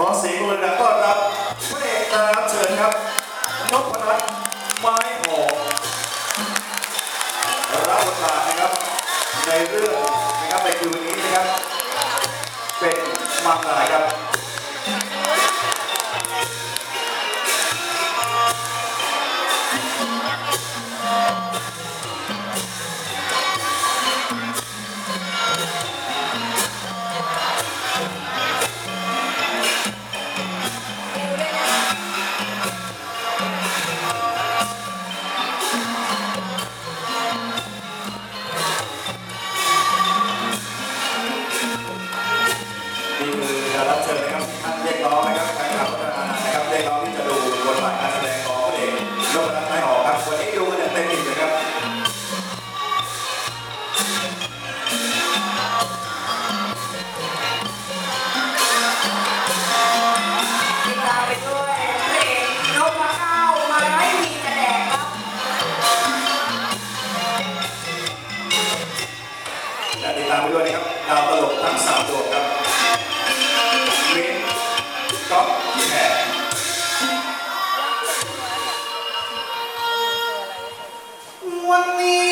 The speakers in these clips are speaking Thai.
ขอเสียงเลยนะก็อรับพระเอกดาราเชิญครับนพพลไม้หอมรับบทบาทนะครับ ในเรื่องนะครับในคืนนี้นะครับ เป็นมังลายครับ ตามไปด้วยนะครับดาวตลกทั้งสามดวงครับมิ้นก๊อฟแขกวันนี้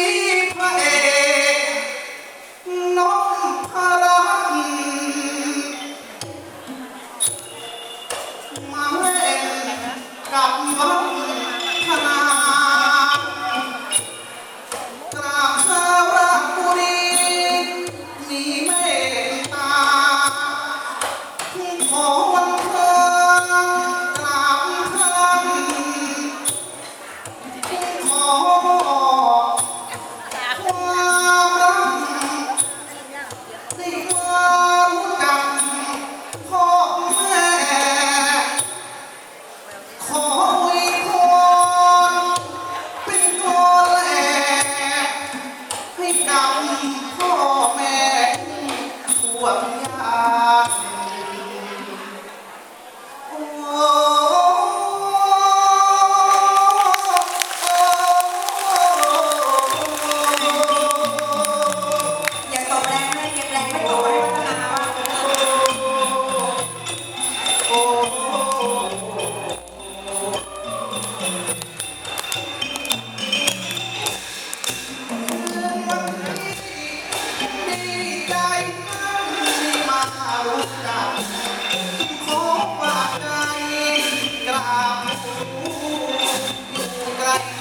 comunicar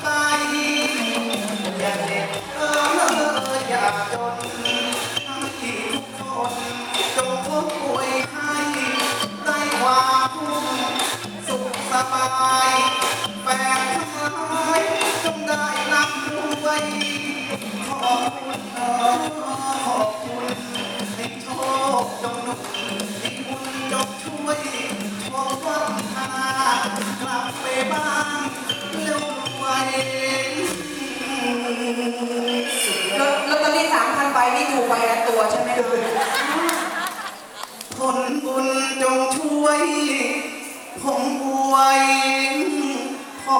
ไปอย่าเด็กเอออย่าจนที่คนจงพบป่ให้ได้ความสุขสบาย ไปนี่ดูไปละตัวใช่ไหมลูกผลบุญจงช่วย ผมอวยพอ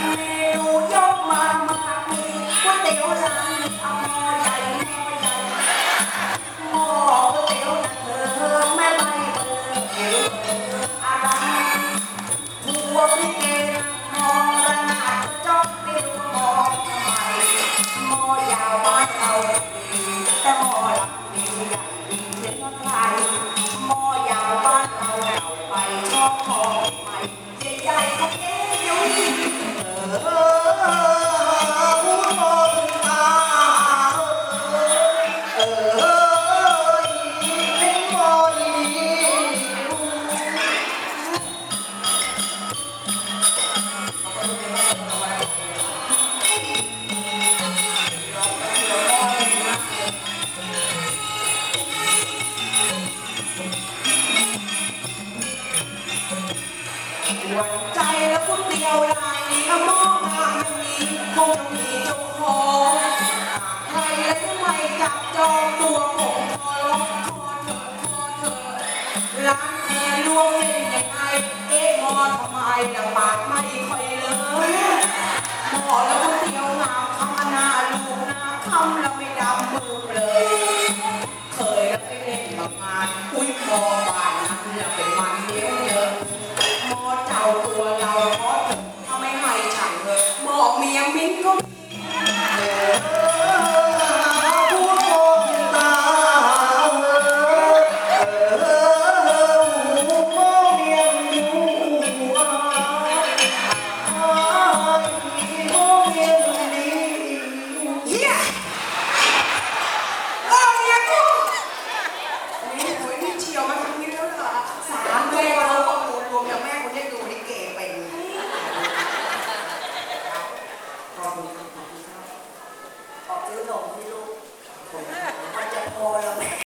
วิวยกมามามีก๋วเตี๋ยว หัวใจแล้วก็เตียวลายนี้ก็มองทามีคงจะมีจ้าองใครและทำไมจับจองตัวผมคอลอกคอเธอคอเธอร้านเมียวงเล่นยังไงเอ๊มอทำไมดับาดไม่ค่อยเลยหมอแล้วก็เตียวงาคำนาลูกนาคำแล้ไม่ดำมือเลยเคยแล้วไปเล่นประมาณอุ้ยคอบา